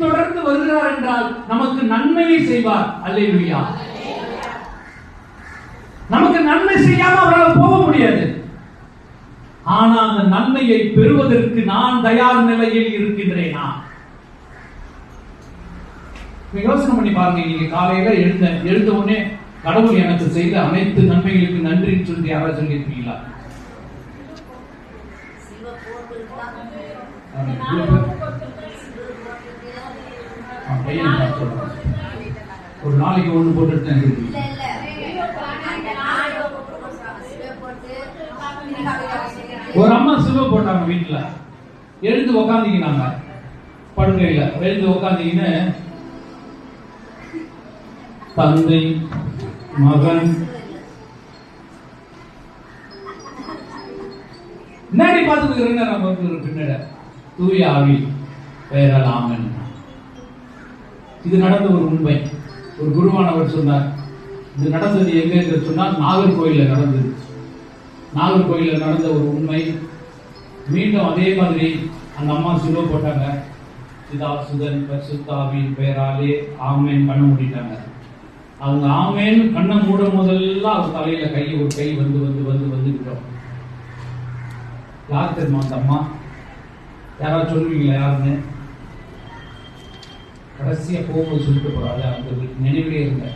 தொடர்ந்து வருகிறார் என்றால் நமக்கு நன்மையை செய்வார். அல்லேலூயா. நமக்கு நன்மை செய்யாம அவரால் போக முடியாது. ஆனா அந்த நன்மையை பெறுவதற்கு நான் தயார் நிலையில் இருக்கின்றேனா? யோசனை பண்ணி பாருங்க. நீங்க காலையில எழுந்த எழுந்த உடனே கடவுள் எனக்கு செய்த அனைத்து நன்மைகளுக்கு நன்றின்னு சொல்லி யாராவது சொல்லியிருக்கீங்களா? ஒரு நாளைக்கு போட்டுட்டு தான் இருக்கீங்க ஒரு அம்மா சிலுவை போட்டாங்க வீட்டுல. எழுந்து உக்காந்திக்கினாங்க. படுக்கையில எழுந்து உக்காந்திக்கின்னு தந்தை மகன். முன்னாடி பார்த்துக்கிறேங்க நம்ம பின்னட. தூய ஆவி பெயரால் ஆமன் இது நடந்த ஒரு உண்மை. ஒரு குருவானவர் சொன்னார் இது நடந்தது எங்க? என்று சொன்னால் நாகர்கோயிலில் நடந்தது. நாகர்கோயில்ல நடந்த ஒரு உண்மை. மீண்டும் அதே மாதிரி அந்த அம்மா சிலுவை போட்டாங்க சிதா சுதன் பரிசுத்தாவின் பெயராலே ஆமேன் கண்ணை மூடிட்டாங்க. அவங்க ஆமேன் கண்ணை மூடும் முதல்ல அவர் தலையில கை ஒரு கை வந்து வந்து வந்து வந்து விட்டோம் யார் தெரியுமா அந்த அம்மா? யாராவது சொல்லுவீங்களா யாருன்னு? கடைசியா போகும்போது சொல்லிட்டு போறாங்க அந்த நினைவிலே இருங்க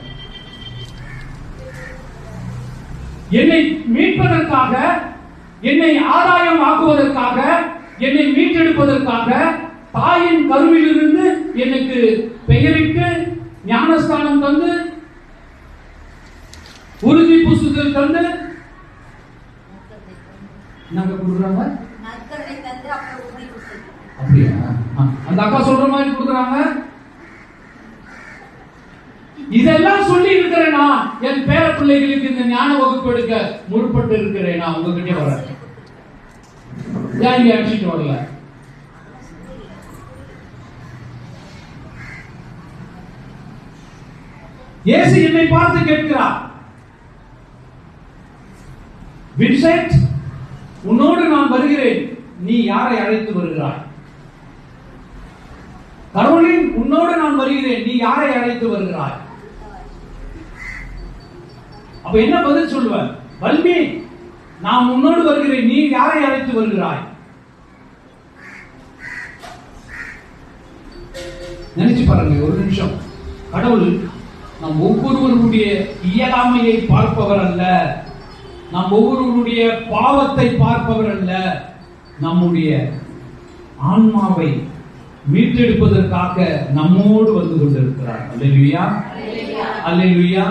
என்னை மீட்பதற்காக என்னை ஆதாயம் ஆக்குவதற்காக என்னை மீட்டெடுப்பதற்காக தாயின் கருவிலிருந்து எனக்கு பெயரிட்டு ஞானஸ்தானம் தந்து உறுதி புசுதல் தந்து நாங்க கொடுக்குறாங்க? அப்படியா? அந்த அக்கா சொல்ற மாதிரி கொடுக்குறாங்க. இதெல்லாம் சொல்லி இருக்கிறேனா என் பேர பிள்ளைகளுக்கு இந்த ஞான வகுப்பு எடுக்க முற்பட்டு இருக்கிறேனா உங்ககிட்ட வர ஏன் இங்க அடிச்சுட்டு வரல? இயேசு என்னை பார்த்து கேட்கிறார். வின்சென்ட் உன்னோடு நான் வருகிறேன். நீ யாரை அழைத்து வருகிறாய்? கரோலின் உன்னோடு நான் வருகிறேன். நீ யாரை அழைத்து வருகிறாய்? அப்ப என்ன பதில் சொல்லுவ வல்மி நான் உன்னோடு வருகிறேன். நீ யாரை அழைத்து வருகிறாய்? நினைச்சு பாருங்க ஒரு நிமிஷம். கடவுள் நம் ஒவ்வொருவருடைய இயலாமையை பார்ப்பவர் அல்ல. நம் ஒவ்வொருவருடைய பாவத்தை பார்ப்பவர் அல்ல. நம்முடைய ஆன்மாவை மீட்டெடுப்பதற்காக நம்மோடு வந்து கொண்டிருக்கிறார். அல்லேலூயா. அல்லேலூயா.